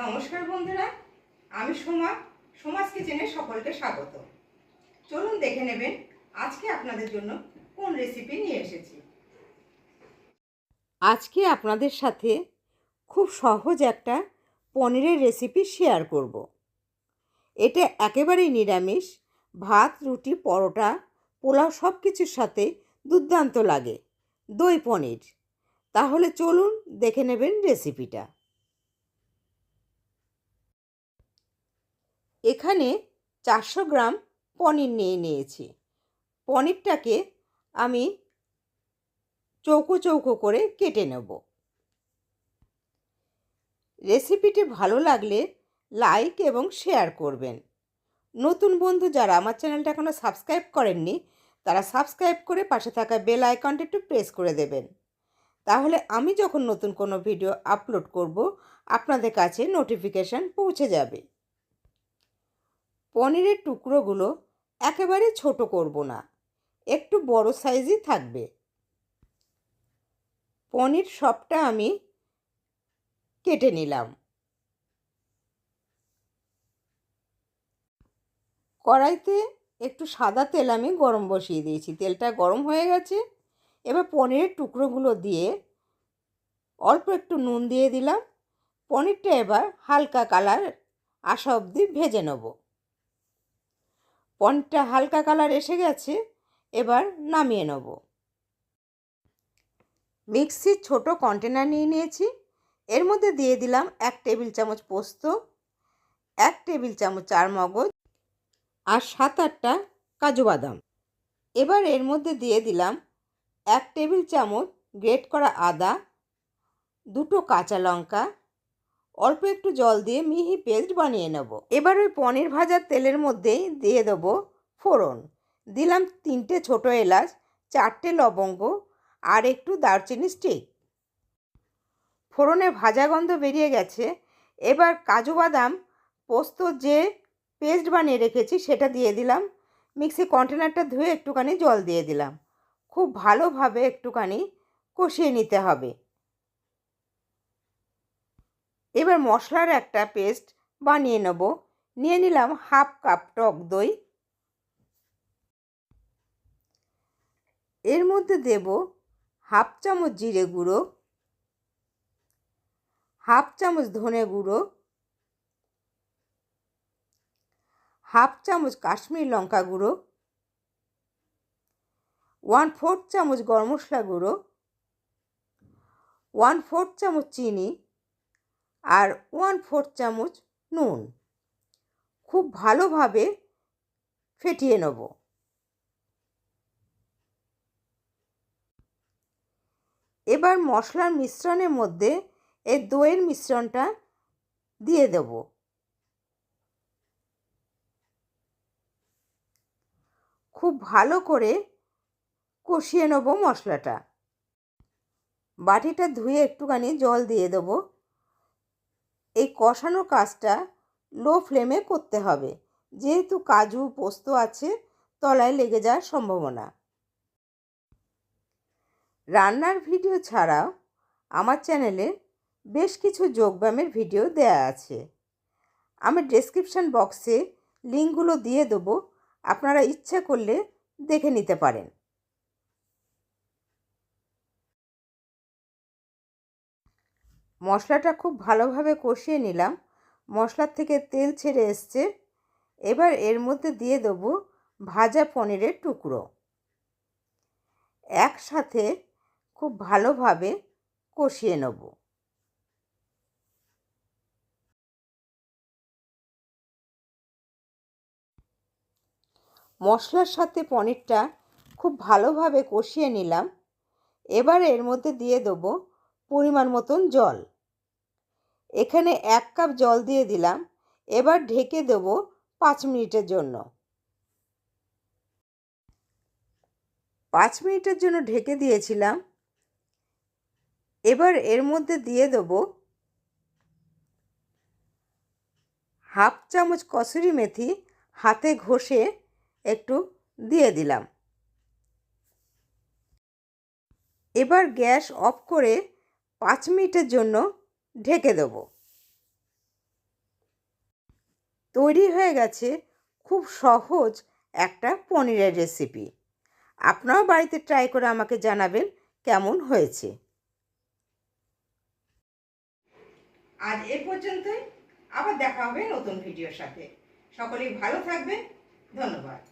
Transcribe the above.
নমস্কার বন্ধুরা, আমি সোমা সমাজ কিচেনে সকলকে স্বাগত। চলুন দেখে নেবেন আজকে আপনাদের জন্য কোন রেসিপি নিয়ে এসেছি। আজকে আপনাদের সাথে খুব সহজ একটা পনিরের রেসিপি শেয়ার করব। এটা একেবারেই নিরামিষ, ভাত, রুটি, পরোটা, পোলাও সব কিছুর সাথে দুর্দান্ত লাগে, দই পনির। তাহলে চলুন দেখে নেবেন রেসিপিটা এখানে চারশো গ্রাম পনির নিয়ে নিয়েছি। পনিরটাকে আমি চৌকো চৌকো করে কেটে নেব। রেসিপিটি ভালো লাগলে লাইক এবং শেয়ার করবেন। নতুন বন্ধু যারা আমার চ্যানেলটা এখনও সাবস্ক্রাইব করেননি, তারা সাবস্ক্রাইব করে পাশে থাকা বেল আইকনটা একটু প্রেস করে দেবেন। তাহলে আমি যখন নতুন কোনো ভিডিও আপলোড করব, আপনাদের কাছে নোটিফিকেশান পৌঁছে যাবে। পনিরের টুকরোগুলো একেবারে ছোট করব না, একটু বড় সাইজই থাকবে। পনির সবটা আমি কেটে নিলাম। কড়াইতে একটু সাদা তেল আমি গরম বসিয়ে দিয়েছি, তেলটা গরম হয়ে গেছে। এবার পনিরের টুকরোগুলো দিয়ে অল্প একটু নুন দিয়ে দিলাম। পনিরটা এবার হালকা কালার আসা অবধি ভেজে নেব। পনিরটা হালকা কালার এসে গেছে, এবার নামিয়ে নেব। মিক্সির ছোট কন্টেনার নিয়ে নিয়েছি, এর মধ্যে দিয়ে দিলাম এক টেবিল চামচ পোস্ত, এক টেবিল চামচ চার মগজ আর সাত আটটা কাজু বাদাম। এবার এর মধ্যে দিয়ে দিলাম এক টেবিল চামচ গ্রেট করা আদা, দুটো কাঁচা লঙ্কা অল্প একটু জল দিয়ে মিহি পেস্ট বানিয়ে নেব। এবার ওই পনির ভাজার তেলের মধ্যেই দিয়ে দেবো ফোড়ন। দিলাম তিনটে ছোটো এলাচ, চারটে লবঙ্গ আর একটু দারচিনি স্টিক। ফোড়নে ভাজা গন্ধ বেরিয়ে গেছে। এবার কাজু বাদাম পোস্ত যে পেস্ট বানিয়ে রেখেছি সেটা দিয়ে দিলাম। মিক্সি কন্টেনারটা ধুয়ে একটুখানি জল দিয়ে দিলাম। খুব ভালোভাবে একটুখানি কষিয়ে নিতে হবে। এবার মশলার একটা পেস্ট বানিয়ে নেব। নিয়ে নিলাম হাফ কাপ টক দই। এর মধ্যে দেব হাফ চামচ জিরে গুঁড়ো, হাফ চামচ ধনে গুঁড়ো, হাফ চামচ কাশ্মীর লঙ্কা গুঁড়ো, ওয়ান ফোর্থ চামচ গরম মশলা গুঁড়ো, ওয়ান ফোর্থ চামচ চিনি আর ওয়ান ফোর্থ চামচ নুন। খুব ভালোভাবে ফেটিয়ে নেব। এবার মশলার মিশ্রণের মধ্যে এই দইয়ের মিশ্রণটা দিয়ে দেব। খুব ভালো করে কষিয়ে নেব মশলাটা। বাটিটা ধুয়ে একটুখানি জল দিয়ে দেব। এই কষানো কাজটা লো ফ্লেমে করতে হবে। যেহেতু কাজু পোস্ত আছে, তলায় লেগে যাওয়ার সম্ভাবনা। রান্নার ভিডিও ছাড়াও আমার চ্যানেলে বেশ কিছু যোগব্যায়ামের ভিডিও দেয়া আছে। আমি ডেসক্রিপশান বক্সে লিঙ্কগুলো দিয়ে দেবো, আপনারা ইচ্ছা করলে দেখে নিতে পারেন। মশলাটা খুব ভালোভাবে কষিয়ে নিলাম। মশলার থেকে তেল ছেড়ে এসছে। এবার এর মধ্যে দিয়ে দেবো ভাজা পনিরের টুকরো। একসাথে খুব ভালোভাবে কষিয়ে নেব। মশলার সাথে পনিরটা খুব ভালোভাবে কষিয়ে নিলাম। এবার এর মধ্যে দিয়ে দেবো পরিমাণ মতন জল। এখানে এক কাপ জল দিয়ে দিলাম। এবার ঢেকে দেব পাঁচ মিনিটের জন্য। পাঁচ মিনিটের জন্য ঢেকে দিয়েছিলাম। এবার এর মধ্যে দিয়ে দেব হাফ চামচ কসুরি মেথি, হাতে ঘষে একটু দিয়ে দিলাম। এবার গ্যাস অফ করে পাঁচ মিনিটের জন্য ঢেকে দেব। তৈরি হয়ে গেছে খুব সহজ একটা পনিরের রেসিপি আপনারাও বাড়িতে ট্রাই করে আমাকে জানাবেন কেমন হয়েছে। আজ এ পর্যন্তই। আবার দেখা হবে নতুন ভিডিওর সাথে। সকলেই ভালো থাকবেন। ধন্যবাদ।